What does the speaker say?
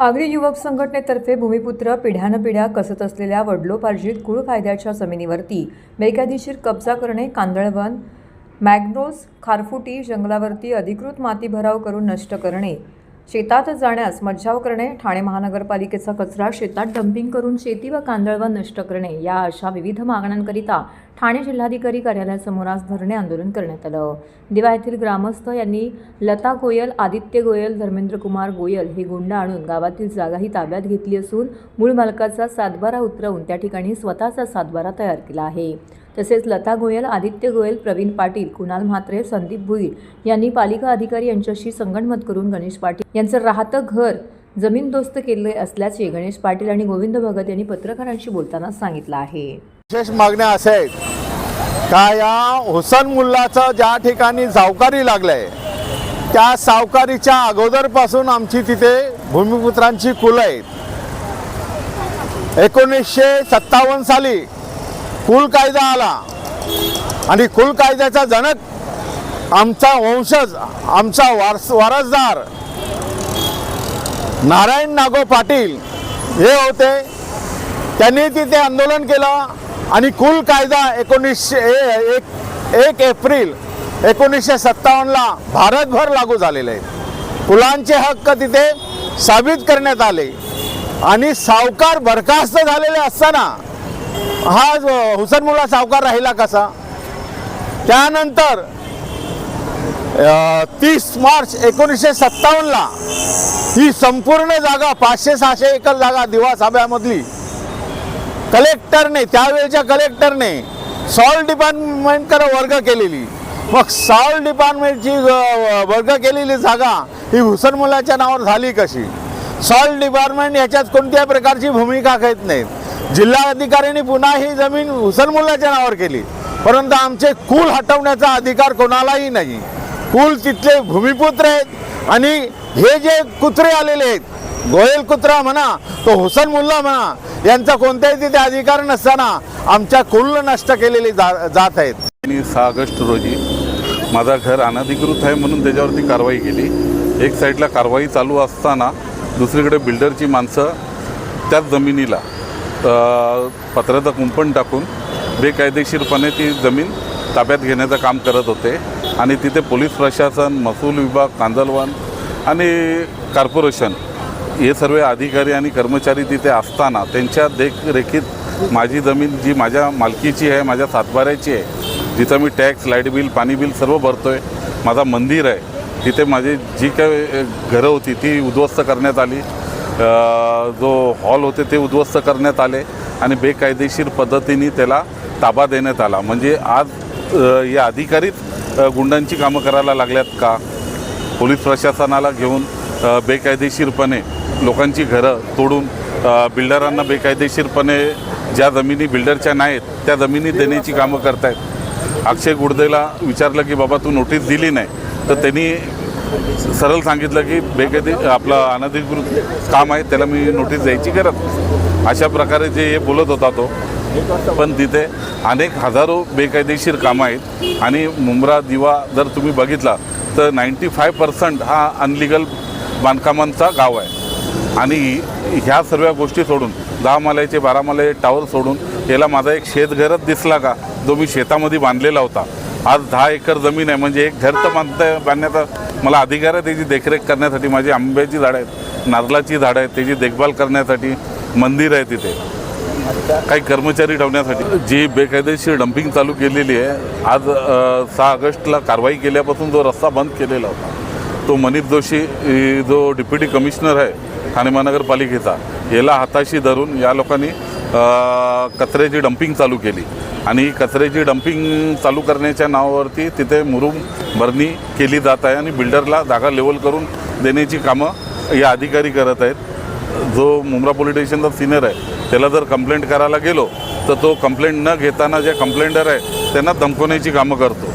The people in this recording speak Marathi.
आगरी युवक संघटनेतर्फे भूमिपुत्र पिढ्यानपिढ्या कसत असलेल्या वडलोपार्जित कुळ कायद्याच्या जमिनीवरती बेकायदेशीर कब्जा करणे कांदळवन मॅग्नोस खारफुटी जंगलावरती अधिकृत माती भराव करून नष्ट करणे शेतात जाण्यास मज्जाव करणे ठाणे महानगरपालिकेचा कचरा शेतात डम्पिंग करून शेती व कांदळवन नष्ट करणे या अशा विविध मागण्यांकरिता ठाणे जिल्हाधिकारी कार्यालयासमोर आज धरणे आंदोलन करण्यात आलं. दिवा येथील ग्रामस्थ यांनी लता गोयल आदित्य गोयल धर्मेंद्र कुमार गोयल हे गुंड आणून गावातील जागाही ताब्यात घेतली असून मूळ मालकाचा सातबारा उतरवून त्या ठिकाणी स्वतःचा सातबारा तयार केला आहे. तसेच लता गोयल आदित्य गोयल प्रवीण पाटील कुणाल म्हात्रे संदीप भुईर यांनी पालिका अधिकारी यांच्याशी संगणमत करून गणेश पाटील यांचं राहतं घर जमीनदोस्त केले असल्याचे गणेश पाटील आणि गोविंद भगत यांनी पत्रकारांशी बोलताना सांगितलं आहे. विशेष मागण्या अशा आहेत. का या हुसन मुल्लाचं ज्या ठिकाणी सावकारी लागलंय त्या सावकारीच्या अगोदरपासून आमची तिथे भूमिपुत्रांची कुलं आहेत. एकोणीसशे सत्तावन्न साली कुल कायदा आला. आणि कुल कायद्याचा जनक आमचा वंशज आमचा वारस वारसदार नारायण नागो पाटील हे होते. त्यांनी तिथे आंदोलन केलं आणि कुल कायदा एकोणीसशे ए- एक एक एप्रिल एकोणीसशे सत्तावन्नला भारतभर लागू झालेले. आहेत कुलांचे हक्क तिथे साबित करण्यात आले. आणि सावकार बरखास्त झालेले असताना हा हुसनमुला सावकार राहिला कसा? त्यानंतर तीस मार्च एकोणीसशे सत्तावन्नला ही संपूर्ण जागा पाचशे सहाशे एकर जागा दिवा साब्यामधली. कलेक्टरने त्यावेळच्या कलेक्टरने सॉल डिपार्टमेंटकडे वर्ग केलेली. मग सॉल डिपार्टमेंटची वर्ग केलेली जागा ही हुसनमुलाच्या नावावर झाली कशी? सॉल डिपार्टमेंट याच्यात कोणत्याही प्रकारची भूमिका घेत नाहीत. जिल्हा अधिकाऱ्यांनी पुन्हा ही जमीन हुसनमुलाच्या नावावर केली. परंतु आमचे कुल हटवण्याचा अधिकार कोणालाही नाही. कुल तिथले भूमिपुत्र आहेत आणि हे जे कुत्रे आलेले आहेत गोयल कुत्रा म्हणा तो हुसन मुल्ला म्हणा यांचा कोणताही तिथे अधिकार नसताना आमच्या कुल नष्ट केलेली जा- जात आहेत. सहा ऑगस्ट रोजी माझा घर अनधिकृत आहे म्हणून त्याच्यावरती कारवाई केली. एक साईडला कारवाई चालू असताना दुसरीकडे बिल्डरची माणसं त्याच जमिनीला पत्र्याचं कुंपण टाकून बेकायदेशीरपणे ती जमीन ताब्यात घेण्याचं काम करत होते. आणि तिथे पोलीस प्रशासन महसूल विभाग कांदलवान आणि कॉर्पोरेशन हे सर्व अधिकारी आणि कर्मचारी तिथे असताना त्यांच्या देखरेखीत माझी जमीन जी माझ्या मालकीची आहे माझ्या सातबाऱ्याची आहे जिथं मी टॅक्स लाइट बिल पाणी बिल सर्व भरतो आहे माझा मंदिर आहे तिथे माझी जी काय घरं होती ती उद्ध्वस्त करण्यात आली. जो हॉल होते ते उद्ध्वस्त करण्यात आले आणि बेकायदेशीर पद्धतीने त्याला ताबा देण्यात आला. म्हणजे आज या अधिकारीच गुंडांची कामं करायला लागल्यात का? पोलीस प्रशासनाला घेऊन बेकायदेशीरपणे लोकांची घरं तोडून बिल्डरांना बेकायदेशीरपणे ज्या जमिनी बिल्डरच्या नाहीत त्या जमिनी देण्याची कामं करतायत. अक्षय गुडदेला विचारलं की बाबा तू नोटीस दिली नाही. तर त्यांनी सरळ सांगितलं की बेकायदे आपलं अनधिकृत काम आहे त्याला मी नोटीस द्यायची गरज अशा प्रकारे जे हे बोलत होता तो. पण तिथे अनेक हजारो बेकायदेशीर कामं आहेत आणि मुंब्रा दिवा जर तुम्ही बघितला तर नाईंटी फाय पर्सेंट हा अनलिगल बांधकामांचा गाव आहे. आणि ह्या सर्व गोष्टी सोडून दहा माल्याचे बारा माले टावर सोडून याला माझा एक शेतघरच दिसला का? जो मी शेतामध्ये बांधलेला होता. आज दहा एकर जमीन आहे म्हणजे एक घर तर बांधता बांधण्याचा मला अधिकार आहे त्याची देखरेख करण्यासाठी. माझी आंब्याची झाडं आहेत नारळाची झाडं आहेत त्याची देखभाल करण्यासाठी मंदिर आहे तिथे. काही कर्मचारी ठेवण्यासाठी. जी बेकायदेशीर डम्पिंग चालू केलेली आहे आज सहा ऑगस्टला कारवाई केल्यापासून जो रस्ता बंद केलेला होता तो मनीष जोशी जो डिप्युटी कमिशनर आहे ठाणे महानगरपालिकेचा याला हाताशी धरून या लोकांनी कचऱ्याची डम्पिंग चालू केली. आणि कचऱ्याची डम्पिंग चालू करण्याच्या नावावरती तिथे मुरुम भरणी केली जात आहे आणि बिल्डरला जागा लेवल करून देण्याची कामं या अधिकारी करत आहेत. जो मुंब्रा पोलीस स्टेशनचा सिनियर आहे त्याला जर कंप्लेंट करायला गेलो तर तो कंप्लेंट न घेताना जे कंप्लेंटर आहे त्यांना धमकवण्याची कामं करतो.